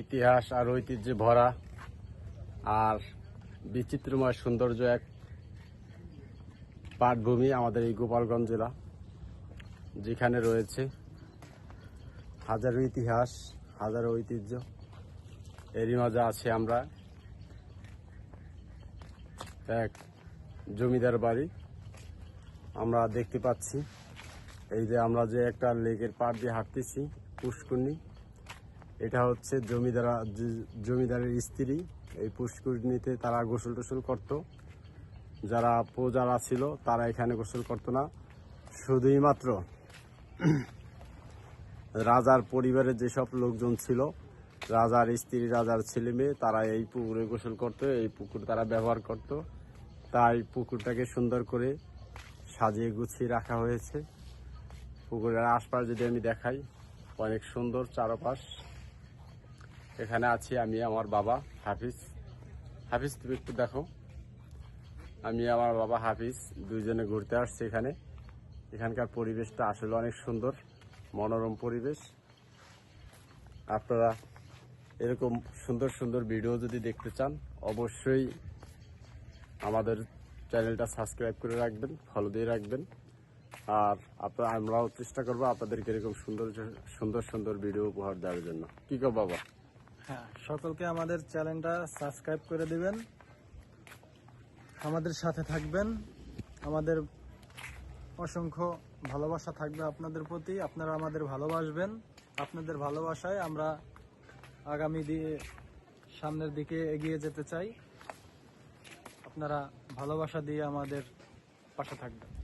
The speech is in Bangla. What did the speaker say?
ইতিহাস আর ঐতিহ্যে ভরা আর বিচিত্রময় সৌন্দর্য এক পাটভূমি আমাদের এই গোপালগঞ্জ জেলা, যেখানে রয়েছে হাজারো ইতিহাস, হাজারো ঐতিহ্য। এরই মাঝে আছে আমরা এক জমিদার বাড়ি। আমরা দেখতে পাচ্ছি এই যে আমরা যে একটা লেকের পাড় দিয়ে হাঁটতেছি, পুষ্করণী। এটা হচ্ছে জমিদার, জমিদারের স্ত্রী। এই পুষ্করণীতে তারা গোসল টোসল করত। যারা প্রজারা ছিল, তারা এখানে গোসল করতো না। শুধুই মাত্র রাজার পরিবারের যেসব লোকজন ছিল, রাজার স্ত্রী, রাজার ছেলে মেয়ে, তারা এই পুকুরে গোসল করত, এই পুকুর তারা ব্যবহার করত। তাই পুকুরটাকে সুন্দর করে সাজিয়ে গুছিয়ে রাখা হয়েছে। পুকুরের আশপাশ যদি আমি দেখাই, অনেক সুন্দর চারপাশ। এখানে আছি আমি আমার বাবা, হাফিজ। হাফিজ, তুমি একটু দেখো। আমি আমার বাবা, হাফিজ, দুইজনে ঘুরতে আসছি এখানে। এখানকার পরিবেশটা আসলে অনেক সুন্দর, মনোরম পরিবেশ। আপনারা এরকম সুন্দর সুন্দর ভিডিও যদি দেখতে চান, অবশ্যই আমাদের চ্যানেলটা সাবস্ক্রাইব করে রাখবেন ফলো দিয়ে রাখবেন। আর আপনার, আমরাও চেষ্টা করব আপনাদেরকে এরকম সুন্দর সুন্দর সুন্দর ভিডিও উপহার দেওয়ার জন্য। কি কো বাবা? হ্যাঁ সকলকে আমাদের চ্যানেলটা সাবস্ক্রাইব করে দিবেন। আমাদের সাথে থাকবেন। আমাদের অসংখ্য ভালোবাসা থাকবে আপনাদের প্রতি। আপনারা আমাদের ভালোবাসবেন। আপনাদের ভালোবাসায় আমরা আগামী দিয়ে সামনের দিকে এগিয়ে যেতে চাই। আপনারা ভালোবাসা দিয়ে আমাদের পাশে থাকবেন।